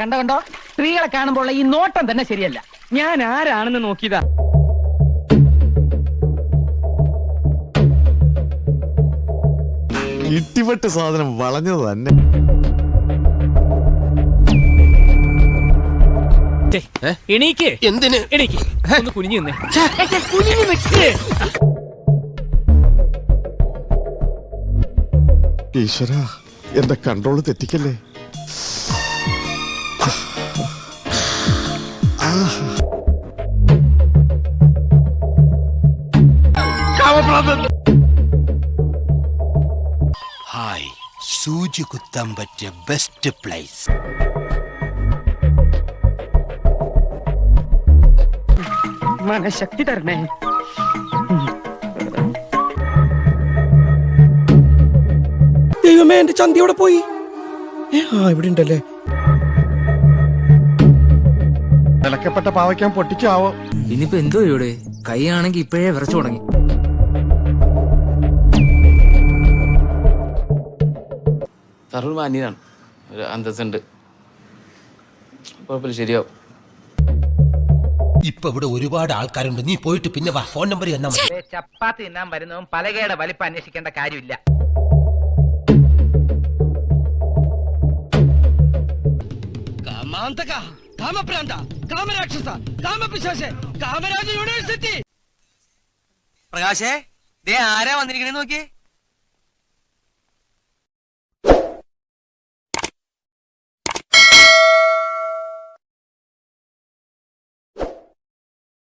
കണ്ടോ കണ്ടോ? സ്ത്രീകളെ കാണുമ്പോൾ ഈ നോട്ടം തന്നെ ശരിയല്ല. ഞാൻ ആരാണെന്ന് നോക്കിയതാ. ഇട്ടിപ്പെട്ട് സാധനം വളഞ്ഞത് തന്നെ. എണീക്ക്. എന്തിന്? എണീക്ക്. ഒന്ന് കുനിഞ്ഞു നിന്നേ. കുനിഞ്ഞു നിൽക്ക് ഈശ്വര എന്റെ കൺട്രോൾ തെറ്റിക്കല്ലേ? ഹായ് സൂചി കുത്താൻ പറ്റിയ ബെസ്റ്റ് പ്ലേസ് മനഃശക്തി തരണേ. ദൈവമേ എന്റെ ചന്തി അവിടെ പോയി ആ ഇവിടെ ഉണ്ടല്ലേ? നിലക്കപ്പെട്ട പാവയ്ക്കാൻ പൊട്ടിച്ചാവോ ഇനിയിപ്പോ എന്തോ ഇവിടെ? കൈയാണെങ്കി ഇപ്പോഴേ വിറച്ചു തുടങ്ങി. സാറൊരു മാന്യനാണ്. ഒരു അന്തസ്സുണ്ട്. കുഴപ്പമില്ല ശരിയാവും. ഇപ്പൊ ഇവിടെ ഒരുപാട് ആൾക്കാരുണ്ട്. നീ പോയിട്ട് പിന്നെ വാ ഫോൺ നമ്പർ തന്നാ മതി. ചപ്പാത്തി തിന്നാൻ വരുന്നതും പലകയുടെ വലിപ്പം അന്വേഷിക്കേണ്ട കാര്യമില്ല. കാമാന്തക. കാമപ്രാന്ത കാമരാക്ഷസ കാമപിശാശ കാമരാജ യൂണിവേഴ്സിറ്റി പ്രകാശേ ദേ ആരാ വന്നിരിക്കണേ നോക്കിയേ.